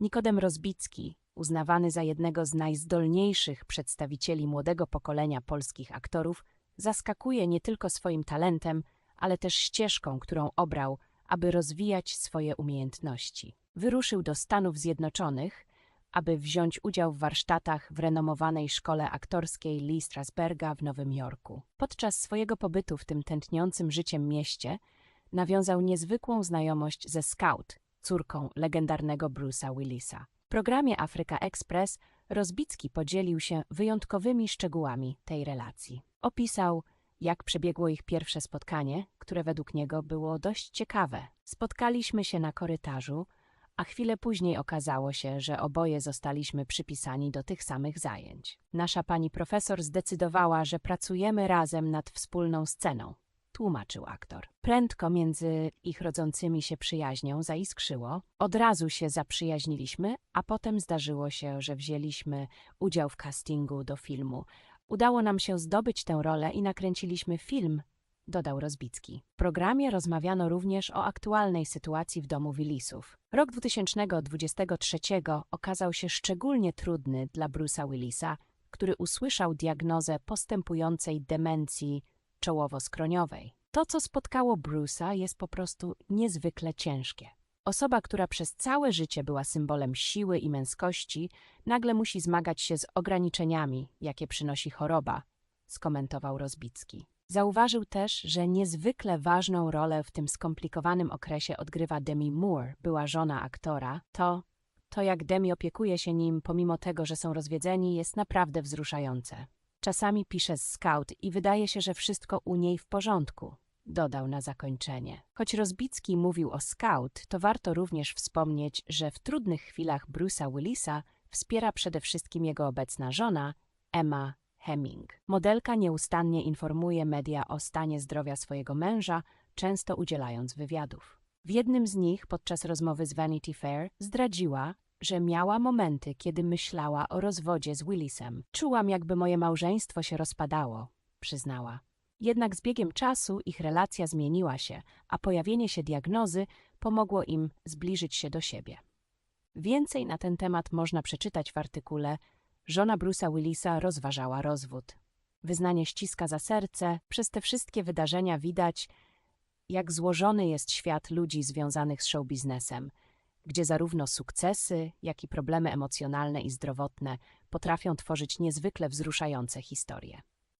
Nikodem Rozbicki, uznawany za jednego z najzdolniejszych przedstawicieli młodego pokolenia polskich aktorów, zaskakuje nie tylko swoim talentem, ale też ścieżką, którą obrał, aby rozwijać swoje umiejętności. Wyruszył do Stanów Zjednoczonych, aby wziąć udział w warsztatach w renomowanej szkole aktorskiej Lee Strasberga w Nowym Jorku. Podczas swojego pobytu w tym tętniącym życiem mieście nawiązał niezwykłą znajomość ze Scout, córką legendarnego Bruce'a Willisa. W programie Afryka Express Rozbicki podzielił się wyjątkowymi szczegółami tej relacji. Opisał, jak przebiegło ich pierwsze spotkanie, które według niego było dość ciekawe. Spotkaliśmy się na korytarzu, a chwilę później okazało się, że oboje zostaliśmy przypisani do tych samych zajęć. Nasza pani profesor zdecydowała, że pracujemy razem nad wspólną sceną, tłumaczył aktor. Prędko między ich rodzącymi się przyjaźnią zaiskrzyło. Od razu się zaprzyjaźniliśmy, a potem zdarzyło się, że wzięliśmy udział w castingu do filmu. Udało nam się zdobyć tę rolę i nakręciliśmy film, dodał Rozbicki. W programie rozmawiano również o aktualnej sytuacji w domu Willisów. Rok 2023 okazał się szczególnie trudny dla Bruce'a Willisa, który usłyszał diagnozę postępującej demencji czołowo-skroniowej. To, co spotkało Bruce'a, jest po prostu niezwykle ciężkie. Osoba, która przez całe życie była symbolem siły i męskości, nagle musi zmagać się z ograniczeniami, jakie przynosi choroba, skomentował Rozbicki. Zauważył też, że niezwykle ważną rolę w tym skomplikowanym okresie odgrywa Demi Moore, była żona aktora. To, to jak Demi opiekuje się nim, pomimo tego, że są rozwiedzeni, jest naprawdę wzruszające. Czasami pisze z scout i wydaje się, że wszystko u niej w porządku, dodał na zakończenie. Choć Rozbicki mówił o scout, to warto również wspomnieć, że w trudnych chwilach Bruce'a Willisa wspiera przede wszystkim jego obecna żona, Emma Hemming. Modelka nieustannie informuje media o stanie zdrowia swojego męża, często udzielając wywiadów. W jednym z nich, podczas rozmowy z Vanity Fair, zdradziła, że miała momenty, kiedy myślała o rozwodzie z Willisem. Czułam, jakby moje małżeństwo się rozpadało, przyznała. Jednak z biegiem czasu ich relacja zmieniła się, a pojawienie się diagnozy pomogło im zbliżyć się do siebie. Więcej na ten temat można przeczytać w artykule Żona Bruce'a Willisa rozważała rozwód. Wyznanie ściska za serce, przez te wszystkie wydarzenia widać, jak złożony jest świat ludzi związanych z showbiznesem, gdzie zarówno sukcesy, jak i problemy emocjonalne i zdrowotne potrafią tworzyć niezwykle wzruszające historie.